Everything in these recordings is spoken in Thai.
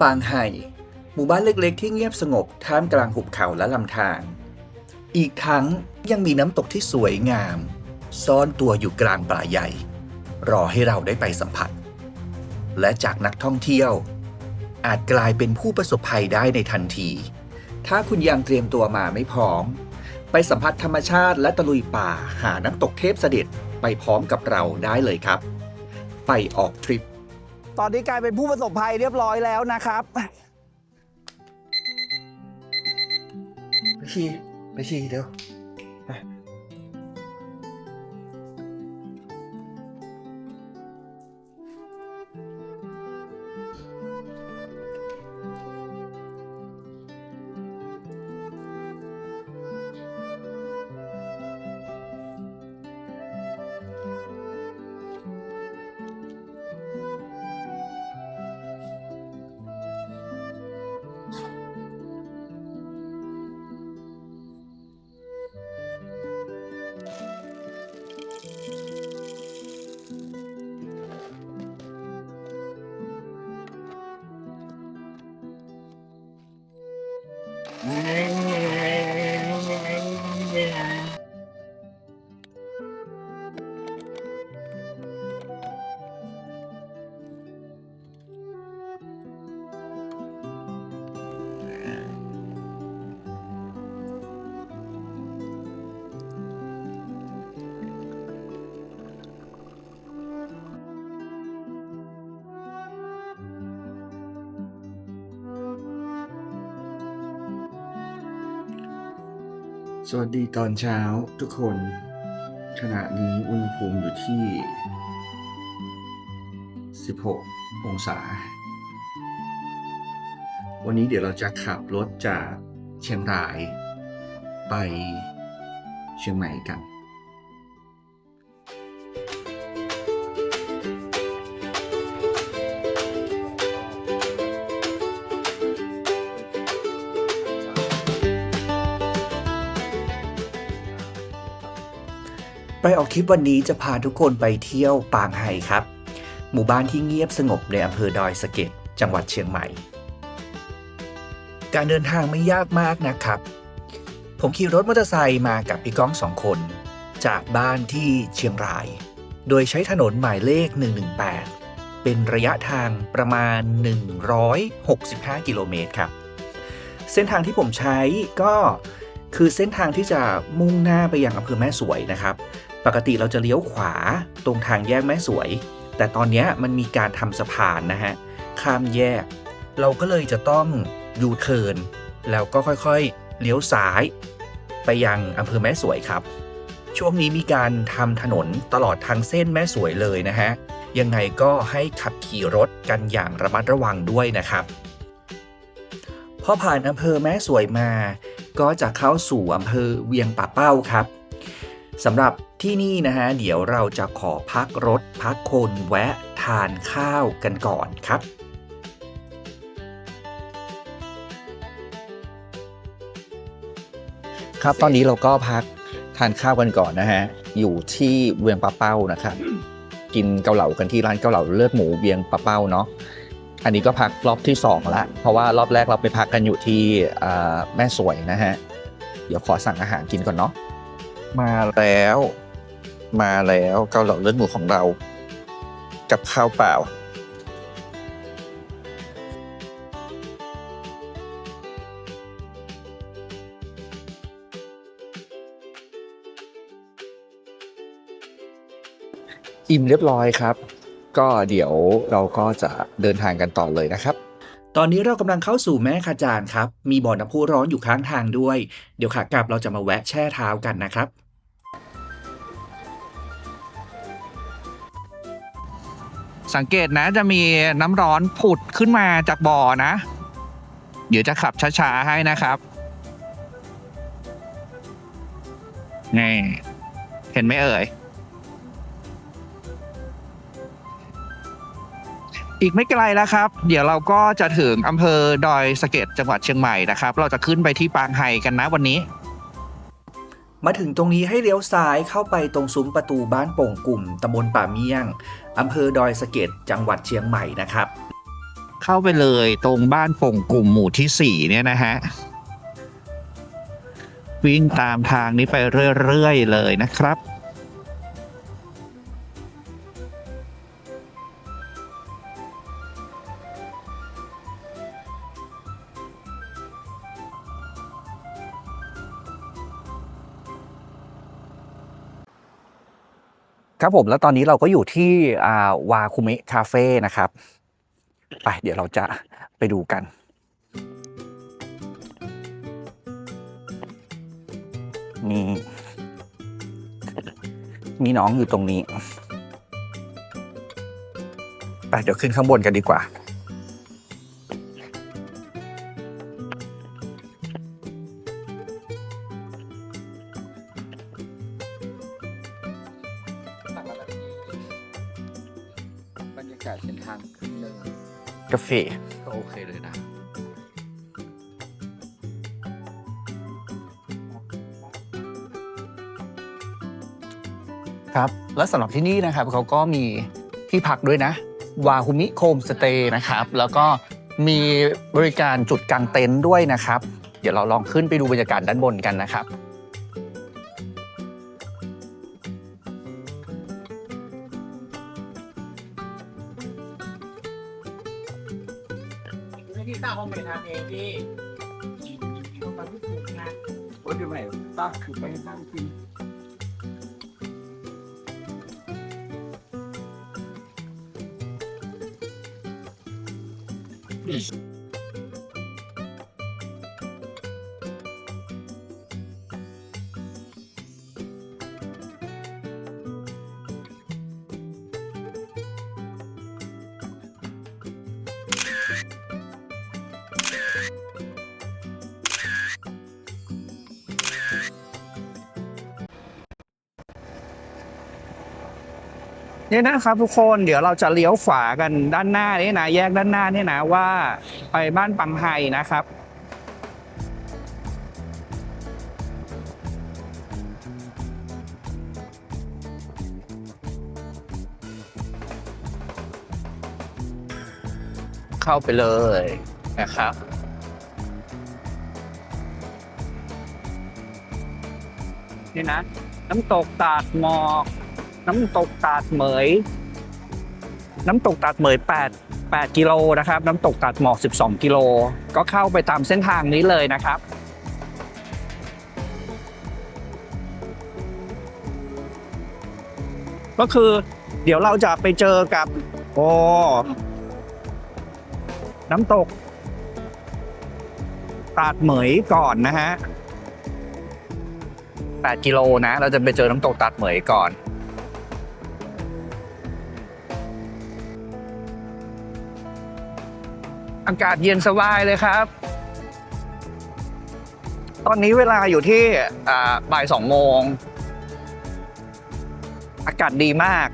ปางไห่หมู่บ้านเล็กๆ ที่เงียบสงบท่ามกลางหุบเขาและลำธารอีกทั้งยังมีน้ำตกที่สวยงาม ซ่อนตัวอยู่กลางป่าใหญ่ รอให้เราได้ไปสัมผัส และจากนักท่องเที่ยว อาจกลายเป็นผู้ประสบภัยได้ในทันที ถ้าคุณยังเตรียมตัวมาไม่พร้อม ไปสัมผัสธรรมชาติและตะลุยป่าหาน้ำตกเทพเสด็จไปพร้อมกับเราได้เลยครับ ไปออกทริป ตอนนี้กลายเป็นผู้ประสบภัยเรียบร้อยแล้วนะครับ ไปชีไปชีเดี๋ยว สวัสดีตอนเช้าทุกคน ขณะนี้อุณหภูมิอยู่ที่ 16 องศา วันนี้เดี๋ยวเราจะขับรถจากเชียงราย ไปเชียงใหม่กัน ไปออกทริปวันนี้จะพาทุกคนไปเที่ยวปางไห่ครับ หมู่บ้านที่เงียบสงบในอำเภอดอยสะเก็ดจังหวัดเชียงใหม่ การเดินทางไม่ยากมากนะครับ ผมขี่รถมอเตอร์ไซค์มากับพี่ก้องสองคน จากบ้านที่เชียงราย โดยใช้ถนนหมายเลข 118 เป็นระยะทางประมาณ 165 กิโลเมตรครับ เส้นทางที่ผมใช้ก็คือเส้นทางที่จะมุ่งหน้าไปยังอำเภอแม่สวยนะครับ ปกติเราจะเลี้ยวขวาตรงทางแยกแม่สวย แต่ตอนนี้มันมีการทำสะพานนะฮะ ข้ามแยก เราก็เลยจะต้องยูเทิร์นแล้วก็ค่อยๆ เลี้ยวซ้าย ไปยังอำเภอแม่สวยครับ ช่วงนี้มีการทำถนนตลอดทางเส้นแม่สวยเลยนะฮะ ยังไงก็ให้ขับขี่รถกันอย่างระมัดระวังด้วยนะครับพอผ่านอำเภอแม่สวยมา ก็จะเข้าสู่อำเภอเวียงป่าเป้าครับ สำหรับที่นี่นะฮะ เดี๋ยวเราจะขอพักรถพักคนแวะทานข้าวกันก่อนครับครับตอนนี้เราก็พักทานข้าวกันก่อนนะฮะ อยู่ที่เวียงปะเป้านะครับกินเกาเหลากันที่ร้านเกาเหลาเลือดหมูเวียงปะเป้าเนาะอันนี้ก็พักรอบที่สองละเพราะว่ารอบแรกเราไปพักกันอยู่ที่แม่สวยนะฮะ เดี๋ยวขอสั่งอาหารกินก่อนเนาะ มาแล้ว มาแล้วเกาเหลาเลือดหมูของเรา กับข้าวเปล่า อิ่มเรียบร้อยครับ ก็เดี๋ยวเราก็จะเดินทางกันต่อเลยนะครับตอนนี้เรากำลังเข้าสู่แม่ขจานครับ มีบ่อน้ำพุร้อนอยู่ข้างทางด้วย เดี๋ยวขากลับเราจะมาแวะแช่เท้ากันนะครับ สังเกตนะจะมีน้ำร้อนผุดขึ้นมาจากบ่อนะ เดี๋ยวจะขับช้าๆให้นะครับนี่เห็นไหมเอ่ย อีกไม่ไกลแล้วครับ เดี๋ยวเราก็จะถึงอำเภอดอยสะเก็ดจังหวัดเชียงใหม่นะครับ เราจะขึ้นไปที่ปางไห่กันนะวันนี้ มาถึงตรงนี้ให้เลี้ยวซ้ายเข้าไปตรงซุ้มประตูบ้านโป่งกลุ่มตำบลป่าเมี่ยง อำเภอดอยสะเก็ดจังหวัดเชียงใหม่นะครับ เข้าไปเลยตรงบ้านโป่งกลุ่มหมู่ที่สี่เนี่ยนะฮะ วิ่งตามทางนี้ไปเรื่อย ๆ เลยนะครับ ครับผมแล้วตอนนี้เราก็อยู่ที่วาคุเมะคาเฟ่นะครับ ไปเดี๋ยวเราจะไปดูกันนี่มีน้องอยู่ตรงนี้ ไปเดี๋ยวขึ้นข้างบนกันดีกว่า กาแฟก็โอเคเลยนะ ครับ แล้วสำหรับที่นี่นะครับเขาก็มีที่พักด้วยนะ วาฮุมิโคมสเตย์นะครับ แล้วก็มีบริการจุดกางเต็นท์ด้วยนะครับ เดี๋ยวเราลองขึ้นไปดูบรรยากาศด้านบนกันนะครับ ไปนั่งกิน เนี่ยนะครับทุกคนเดี๋ยวเราจะเลี้ยวขวากันด้านหน้านี่นะแยกด้านหน้านี่นะว่าไปบ้านปังไฮนะครับเข้าไปเลยนะครับ นี่นะ น้ำตกตาดหมอก น้ำตกตาดเหมย น้ำตกตาดเหมย8 8กิโลนะครับ น้ำตกตาดหมอก12กิโลก็เข้าไปตามเส้นทางนี้เลยนะครับก็คือเดี๋ยวเราจะไปเจอกับ โอ้น้ำตก ตาดเหมยก่อนนะฮะ8กิโลนะ เราจะไปเจอน้ำตกตัดเหมยก่อน อากาศเย็นสบายเลยครับ ตอนนี้เวลาอยู่ที่บ่ายสองโมง อากาศดีมาก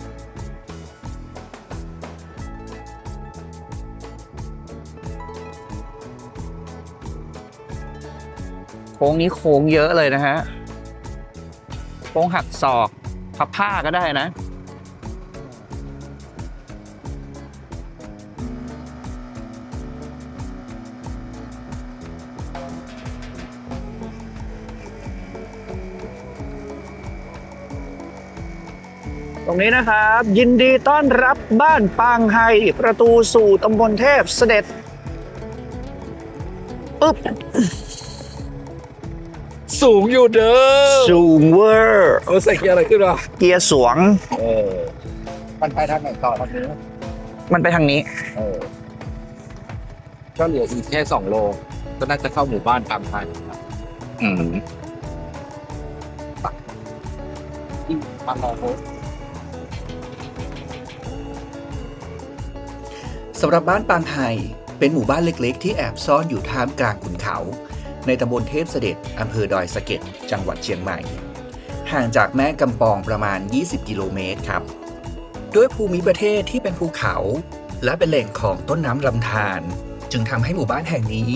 โค้งนี้โค้งเยอะเลยนะฮะ โค้งหักศอก พับผ้าก็ได้นะ รงนี้นะครับ ยินดีต้อนรับบ้านปางไฮประตูสู่ตำบลเทพเสด็จปึ๊บสูงอยู่เด้อสูงเวอร์เอาใส่เกียร์อะไรขึ้นวะเกียร์สวง เออ มันไปทางไหนต่อทางนี้ มันไปทางนี้ เออก็เหลืออีกแค่สองโล ก็น่าจะเข้าหมู่บ้านตามทางอืมที่บางมอโพส สำหรับบ้านปางไฮเป็นหมู่บ้านเล็กๆ ที่แอบซ่อนอยู่ท่ามกลางขุนเขา ในตำบลเทพเสด็จอำเภอดอยสะเก็ดจังหวัดเชียงใหม่ ห่างจากแม่กำปองประมาณ 20 กิโลเมตรครับ ด้วยภูมิประเทศที่เป็นภูเขา และเป็นแหล่งของต้นน้ำลำธารจึงทำให้หมู่บ้านแห่งนี้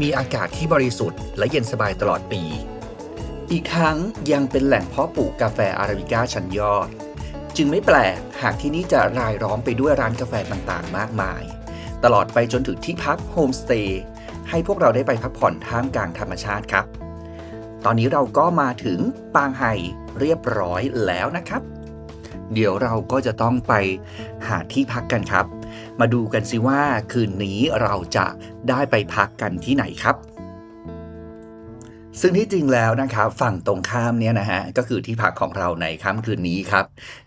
มีอากาศที่บริสุทธิ์และเย็นสบายตลอดปี อีกทั้งยังเป็นแหล่งเพาะปลูกกาแฟอาราบิก้าชั้นยอด จึงไม่แปลกหากที่นี่จะรายล้อมไปด้วยร้านกาแฟต่างๆ มากมาย ตลอดไปจนถึงที่พักโฮมสเตย์ให้พวกเราได้ไปพักผ่อนท่ามกลางธรรมชาติครับ ตอนนี้เราก็มาถึงปางไห่เรียบร้อยแล้วนะครับ เดี๋ยวเราก็จะต้องไปหาที่พักกันครับ มาดูกันสิว่าคืนนี้เราจะได้ไปพักกันที่ไหนครับ ซึ่งที่จริงแล้วนะครับฝั่งตรงข้ามเนี่ยนะฮะก็คือที่พักของเราในค่ำคืนนี้ครับ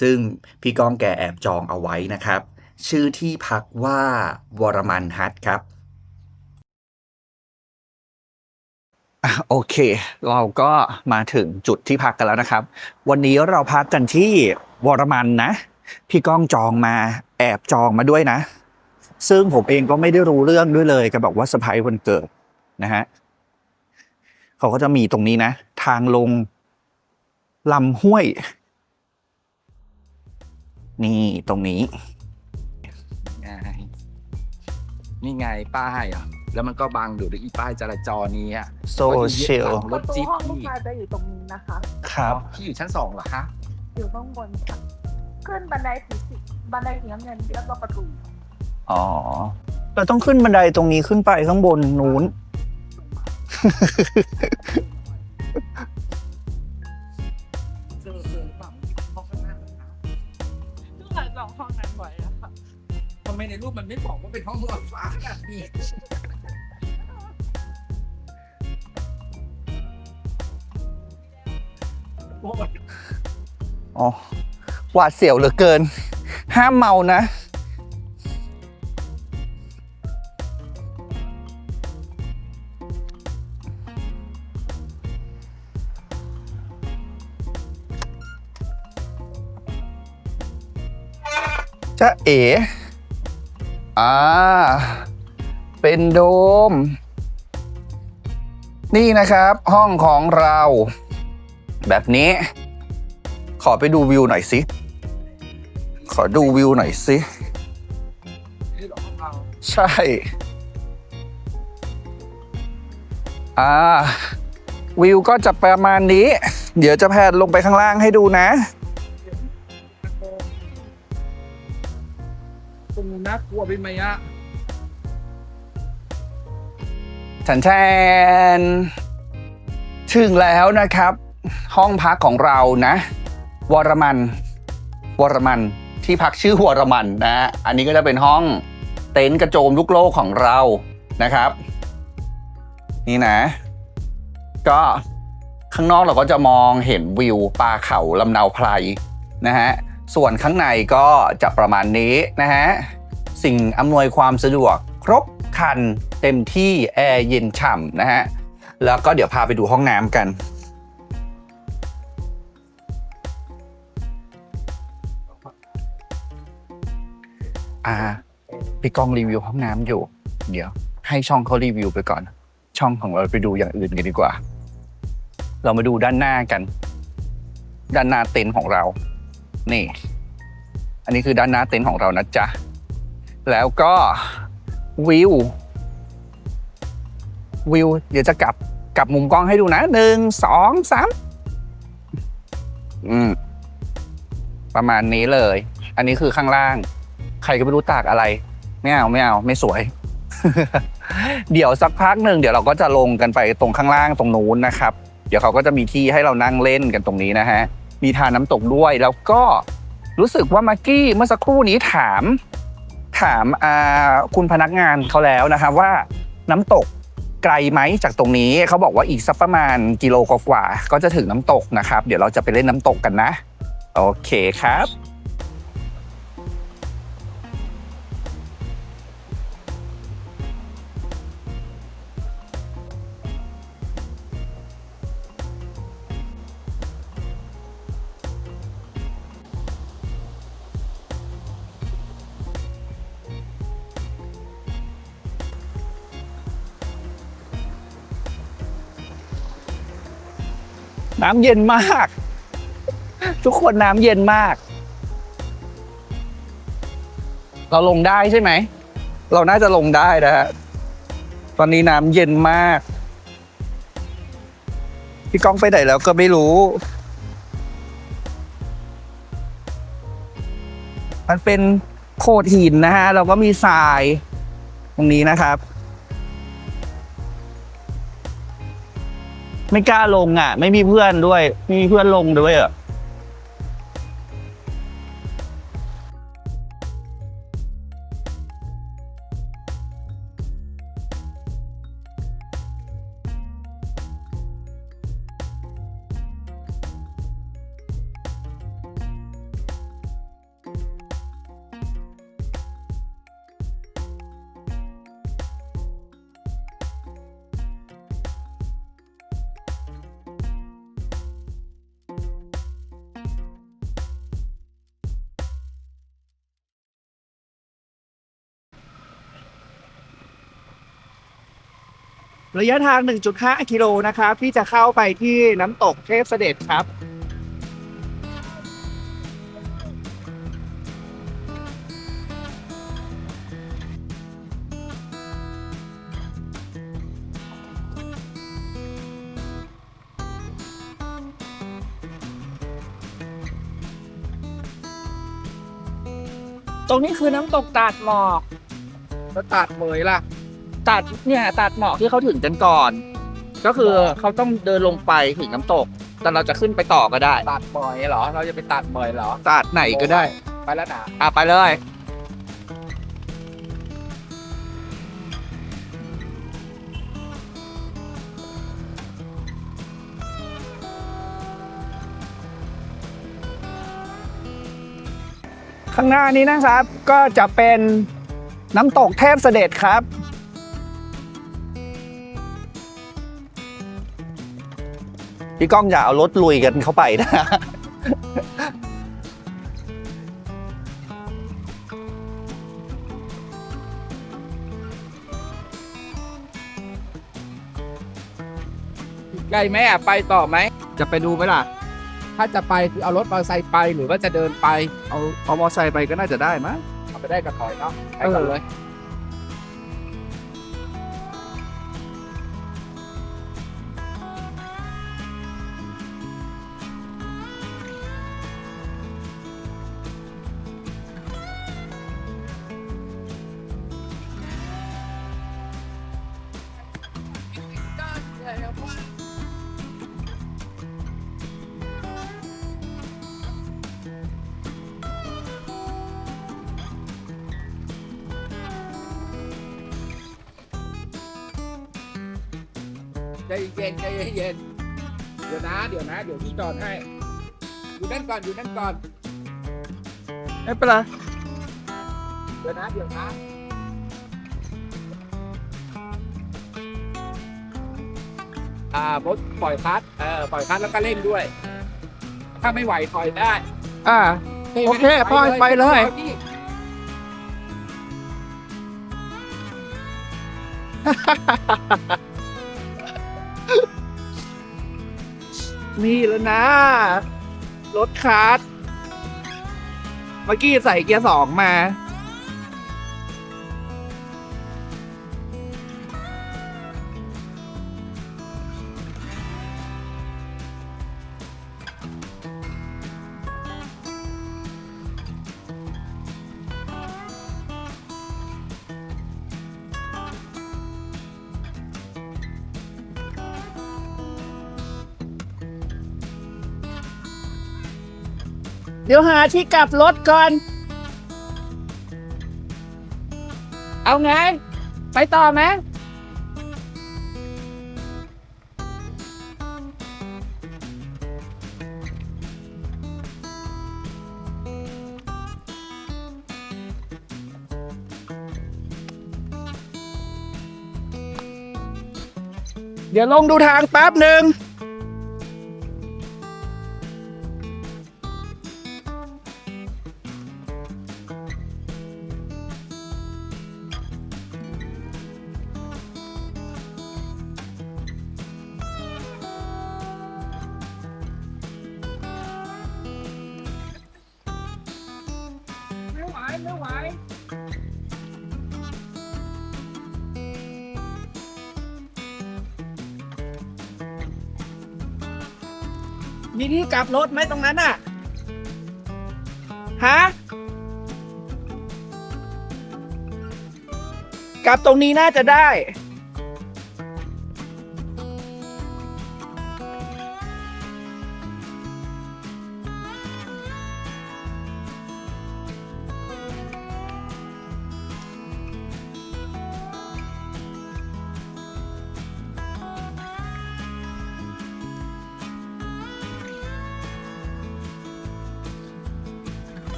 ซึ่งพี่ก้องแกแอบจองเอาไว้นะครับ ชื่อที่พักว่าวรมันฮัทครับโอเค เราก็มาถึงจุดที่พักกันแล้วนะครับ วันนี้เราพักกันที่วรมันนะ พี่ก้องจองมาแอบจองมาด้วยนะ ซึ่งผมเองก็ไม่ได้รู้เรื่องด้วยเลยก็บอกว่าสไพร์วันเกิดนะฮะ เขาก็จะมีตรงนี้นะ ทางลงลำห้วย นี่ตรงนี้ไงนี่ไงป้ายอะ แล้วมันก็บังอยู่ด้วยอีป้ายจราจรนี้อะโซเชียลรถจิ๊บห้องลูกพี่ค้าจะอยู่ตรงนี้นะคะ ครับพี่อยู่ชั้นสองเหรอคะ อยู่ข้างบนค่ะขึ้นบันไดสีสีบันไดสีน้ำเงินแล้วก็ประตูอ๋อ เราต้องขึ้นบันไดตรงนี้ขึ้นไปข้างบนนู้น เจอเจอแบบห้องข้างหน้าเหรอคะทุกคนจองห้องนั้นไว้อะค่ะทำไมในรูปมันไม่บอกว่าเป็นห้องหลอดฟ้าขนนี้โอ้ยอ๋อหวาดเสียวเหลือเกิน ห้ามเมานะ จะเอ๋อ่า เป็นโดม นี่นะครับห้องของเรา แบบนี้ ขอไปดูวิวหน่อยสิ ขอดูวิวหน่อยสินี่หรอห้องเราใช่ อ่า วิวก็จะประมาณนี้ เดี๋ยวจะแพนลงไปข้างล่างให้ดูนะ รงน่ากลัวไปไหมอะฉันแทนถึงแล้วนะครับ ห้องพักของเรานะ วรมัน วรมันที่พักชื่อวรมันนะ อันนี้ก็จะเป็นห้องเต็นท์กระโจมลูกโลกของเรานะครับ นี่นะ ก็ข้างนอกเราก็จะมองเห็นวิวปลาเขาลำนาไพรนะฮะ ส่วนข้างในก็จะประมาณนี้นะฮะ สิ่งอำนวยความสะดวกครบครันเต็มที่แอร์เย็นฉ่ำนะฮะ แล้วก็เดี๋ยวพาไปดูห้องน้ำกันอ่าพี่กองรีวิวห้องน้ำอยู่ เดี๋ยว ให้ช่องเขารีวิวไปก่อน ช่องของเราไปดูอย่างอื่นกันดีกว่า เรามาดูด้านหน้ากัน ด้านหน้าเต็นท์ของเรา นี่ อันนี้คือด้านหน้าเต็นท์ของเรานะจ๊ะ แล้วก็วิววิวเดี๋ยวจะกลับกลับมุมกล้องให้ดูนะหนึ่งสองสามอืมประมาณนี้เลย อันนี้คือข้างล่าง ใครก็ไม่รู้ตากอะไร ไม่เอาไม่เอาไม่สวย เดี๋ยวสักพักหนึ่งเดี๋ยวเราก็จะลงกันไปตรงข้างล่างตรงนู้นนะครับ เดี๋ยวเขาก็จะมีที่ให้เรานั่งเล่นกันตรงนี้นะฮะ มีทานน้ำตกด้วย แล้วก็รู้สึกว่ามากกี้เมื่อสักครู่นี้ถามถามคุณพนักงานเขาแล้วนะครับว่าน้ำตกไกลไหมจากตรงนี้เขาบอกว่าอีกสักประมาณกิโลกว่าก็จะถึงน้ำตกนะครับ เดี๋ยวเราจะไปเล่นน้ำตกกันนะ โอเคครับ น้ำเย็นมาก ทุกคนน้ำเย็นมาก เราลงได้ใช่ไหม เราน่าจะลงได้นะฮะตอนนี้น้ำเย็นมาก พี่ก้องไปไหนแล้วก็ไม่รู้ มันเป็นโขดหินนะฮะ เราก็มีทราย ตรงนี้นะครับ ไม่กล้าลงอะ ไม่มีเพื่อนด้วย ไม่มีเพื่อนลงด้วยอะ ระยะทาง 1.5 กิโลนะครับ ที่จะเข้าไปที่น้ำตกเทพเสด็จครับ ตรงนี้คือน้ำตกตาดหมอกแล้วตัดเหมยล่ะ ตัดเนี่ยตัดหมอกที่เขาถึงกันก่อน ก็คือเขาต้องเดินลงไปถึงน้ำตก แต่เราจะขึ้นไปต่อก็ได้ ตัดเหมยเหรอ เราจะไปตัดเหมยเหรอ ตัดไหนก็ได้ ไปแล้วนะอะไปเลย ข้างหน้านี้นะครับ ก็จะเป็นน้ำตกเทพเสด็จครับ พี่ก้องอย่าเอารถลุยกันเข้าไปนะใกล้ไหมอะไปต่อไหม จะไปดูไหมล่ะ ถ้าจะไปคือเอารถมอเตอร์ไซค์ไปหรือว่าจะเดินไป เอาเอามอไซค์ไปก็น่าจะได้มั้งเอาไปได้กระถอยเนาะไปก่อนเลย ก่อนอยู่นั่นก่อนไม่เป็นไรเดี๋ยวนะเดี๋ยวนะอ่าบดปล่อยคลัดเออปล่อยคลัดแล้วก็เร่งด้วย ถ้าไม่ไหวถอยได้อ่า โอเคปล่อยไปเลยพี่นี่แล้วนะ รถคาร์ดเมื่อกี้ใส่เกียร์สองมา เดี๋ยวหาที่กลับรถก่อน เอาไง ไปต่อไหมเดี๋ยวลงดูทางแป๊บหนึ่ง มีที่กลับรถไหมตรงนั้นอะ ฮะ กลับตรงนี้น่าจะได้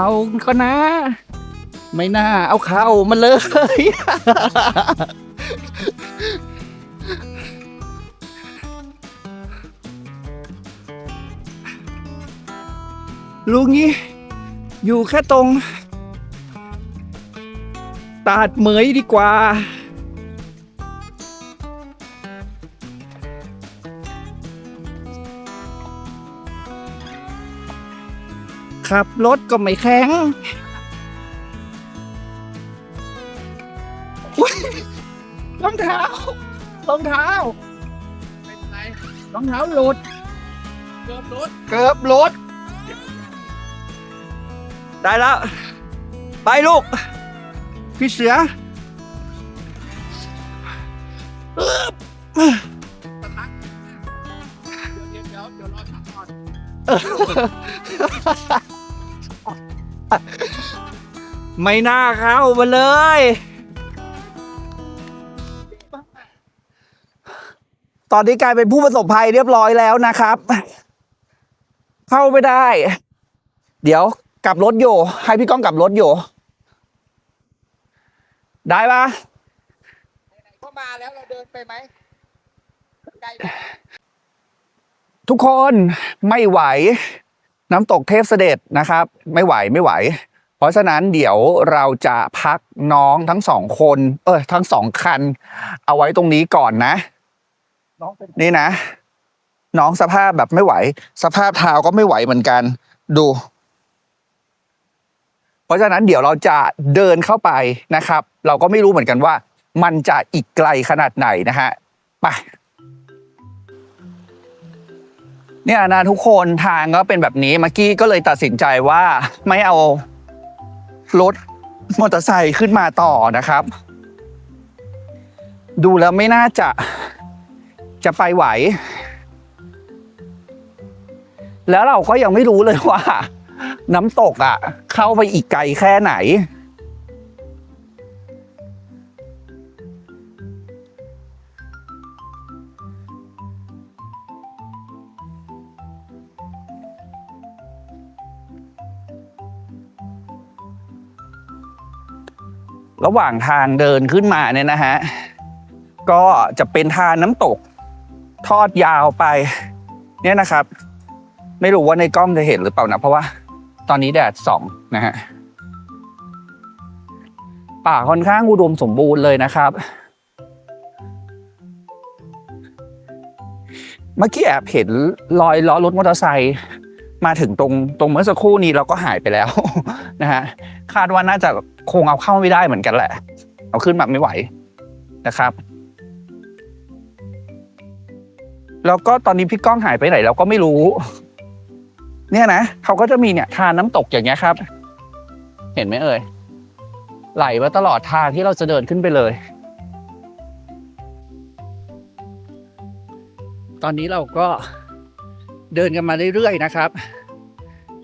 เราก็นะ ไม่น่า เอาเข้ามาเลยลุงนี้ อยู่แค่ตรง ตาดเหมยดีกว่า ขับรถก็ไม่แข็งรองเท้ารองเท้าไม่เป็นไรรองเท้าหลุด เกือบรถเกือบหลุดได้แล้ว ไปลูก พี่เสือเดี๋ยวเดี๋ยวเดี๋ยวรอชักก่อน ไม่น่าเข้ามาเลย ตอนนี้กลายเป็นผู้ประสบภัยเรียบร้อยแล้วนะครับ เข้าไม่ได้ เดี๋ยวกลับรถอยู่ให้พี่ก้องกลับรถอยู่ได้ปะไหนๆก็มาแล้วเราเดินไปไหมไกลไหมทุกคนไม่ไหว น้ำตกเทพเสด็จนะครับ ไม่ไหวไม่ไหว เพราะฉะนั้นเดี๋ยวเราจะพักน้องทั้งสองคน เออทั้งสองคัน เอาไว้ตรงนี้ก่อนนะน,น,นี่นะ น้องสภาพแบบไม่ไหว สภาพเท้าก็ไม่ไหวเหมือนกัน ดู เพราะฉะนั้นเดี๋ยวเราจะเดินเข้าไปนะครับ เราก็ไม่รู้เหมือนกันว่า มันจะอีกไกลขนาดไหนนะฮะไป เนี่ยนะทุกคนทางก็เป็นแบบนี้เมื่อกี้ก็เลยตัดสินใจว่าไม่เอารถมอเตอร์ไซค์ขึ้นมาต่อนะครับ ดูแล้วไม่น่าจะจะไปไหว แล้วเราก็ยังไม่รู้เลยว่า น้ำตกอะ เข้าไปอีกไกลแค่ไหน ระหว่างทางเดินขึ้นมาเนี่ยนะฮะ ก็จะเป็นทางน้ำตก ทอดยาวไป เนี่ยนะครับ ไม่รู้ว่าในกล้องจะเห็นหรือเปล่านะ เพราะว่า ตอนนี้แดดส่องนะฮะ ป่าค่อนข้างอุดมสมบูรณ์เลยนะครับ เมื่อกี้แอบเห็นรอยล้อรถมอเตอร์ไซค์มาถึงตรงตรงเมื่อสักครู่นี้เราก็หายไปแล้วนะฮะ คาดว่าน่าจะ คงเอาเข้าไม่ได้เหมือนกันแหละ เอาขึ้นมาไม่ไหวนะครับ แล้วก็ตอนนี้พี่ก้องหายไปไหนเราก็ไม่รู้ เนี่ยนะเขาก็จะมีเนี่ยทานน้ำตกอย่างเงี้ยครับ เห็นไหมเอ่ยไหลมาตลอดทางที่เราจะเดินขึ้นไปเลย ตอนนี้เราก็เดินกันมาเรื่อยๆนะครับ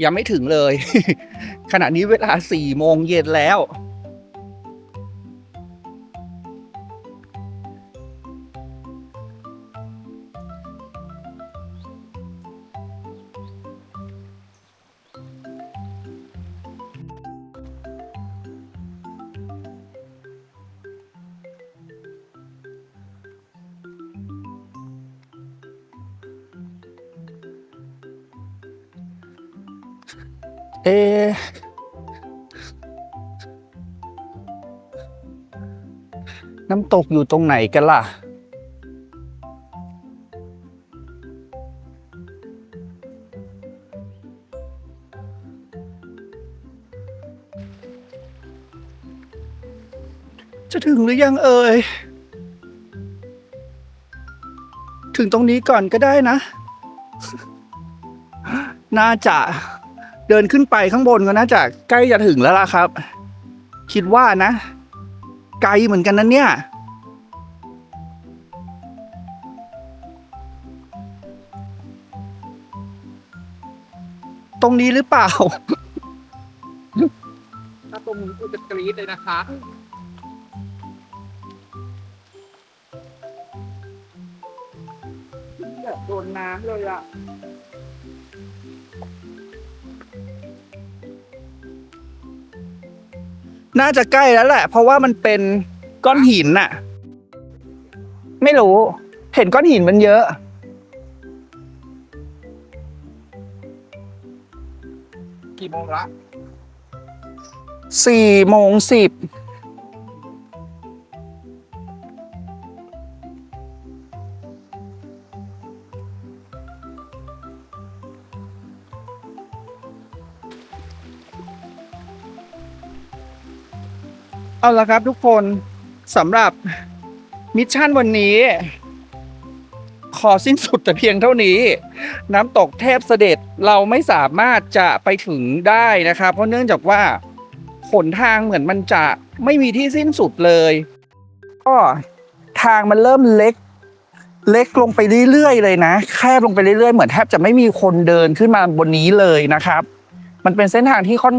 ยังไม่ถึงเลยขณะนี้เวลาสี่โมงเย็นแล้ว เอะน้ำตกอยู่ตรงไหนกันล่ะ จะถึงหรือยังเอ่ย ถึงตรงนี้ก่อนก็ได้นะ น่าจะ เดินขึ้นไปข้างบนก็น่าจะใกล้จะถึงแล้วล่ะครับ คิดว่านะ ไกลเหมือนกันนะเนี่ย ตรงนี้หรือเปล่า ถ้าตรงนี้กูจะกรี๊ดเลยนะคะ แบบโดนน้ำเลยอะ น่าจะใกล้แล้วแหละ เพราะว่ามันเป็นก้อนหินน่ะ ไม่รู้ เห็นก้อนหินมันเยอะ กี่โมงละสี่โมงสิบ เอาละครับทุกคนสำหรับมิชชั่นวันนี้ ขอสิ้นสุดแต่เพียงเท่านี้ น้ำตกเทพเสด็จเราไม่สามารถจะไปถึงได้นะครับ เพราะเนื่องจากว่าหนทางเหมือนมันจะไม่มีที่สิ้นสุดเลย ก็ทางมันเริ่มเล็ก เล็กลงไปเรื่อยๆเลยนะ แคบลงไปเรื่อยๆ เหมือนแทบจะไม่มีคนเดินขึ้นมาบนนี้เลยนะครับ มันเป็นเส้นทางที่ค่อน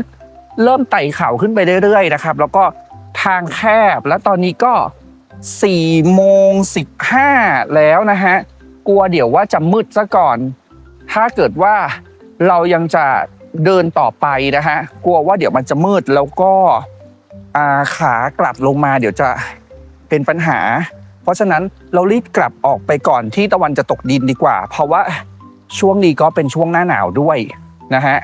เริ่มไต่เขาขึ้นไปเรื่อยๆนะครับ แล้วก็ ทางแคบ แล้วตอนนี้ก็สี่โมงสิบห้าแล้วนะฮะ กลัวเดี๋ยวว่าจะมืดซะก่อน ถ้าเกิดว่าเรายังจะเดินต่อไปนะฮะ กลัวว่าเดี๋ยวมันจะมืดแล้วก็าขากลับลงมาเดี๋ยวจะเป็นปัญหา เพราะฉะนั้นเรารีบกลับออกไปก่อนที่ตะวันจะตกดินดีกว่า เพราะว่าช่วงนี้ก็เป็นช่วงหน้าหนาวด้วยนะฮะ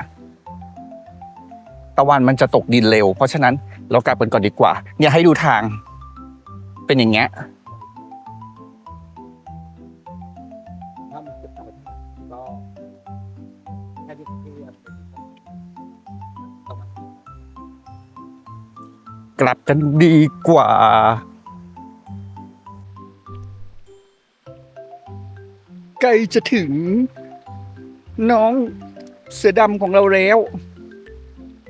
ตะวันมันจะตกดินเร็ว เพราะฉะนั้น เรากลับกันก่อนดีกว่า เนี่ยให้ดูทาง เป็นอย่างเงี้ยกลับกันดีกว่า ใกล้จะถึง น้องเสือดำของเราแล้ว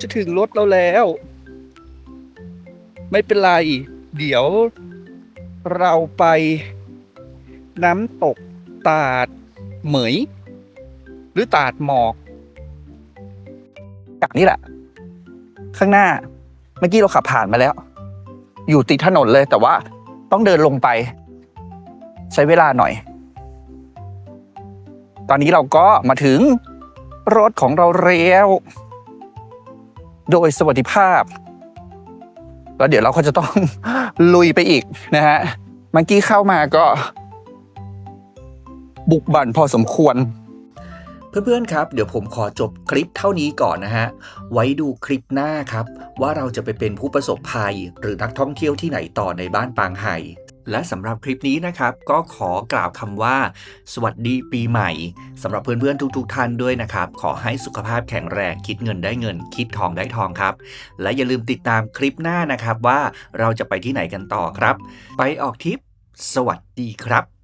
จะถึงรถเราแล้ว ไม่เป็นไร เดี๋ยวเราไปน้ำตกตาดเหมย หรือตาดหมอกจากนี่แหละ ข้างหน้า เมื่อกี้เราขับผ่านมาแล้ว อยู่ติดถนนเลยแต่ว่าต้องเดินลงไป ใช้เวลาหน่อย ตอนนี้เราก็มาถึงรถของเราแล้ว โดยสวัสดิภาพ แล้วเดี๋ยวเราก็จะต้อง ลุยไปอีกนะฮะเมื่อกี้เข้ามาก็ บุกบั่นพอสมควร เพื่อนๆครับ เดี๋ยวผมขอจบคลิปเท่านี้ก่อนนะฮะ ไว้ดูคลิปหน้าครับ ว่าเราจะไปเป็นผู้ประสบภัย หรือนักท่องเที่ยวที่ไหนต่อในบ้านปางไห่ และสำหรับคลิปนี้นะครับ ก็ขอกล่าวคำว่า สวัสดีปีใหม่สำหรับเพื่อนๆทุกๆท่านด้วยนะครับ ขอให้สุขภาพแข็งแรงคิดเงินได้เงิน คิดทองได้ทองครับ และอย่าลืมติดตามคลิปหน้านะครับว่าเราจะไปที่ไหนกันต่อครับ ไปออกทริป สวัสดีครับ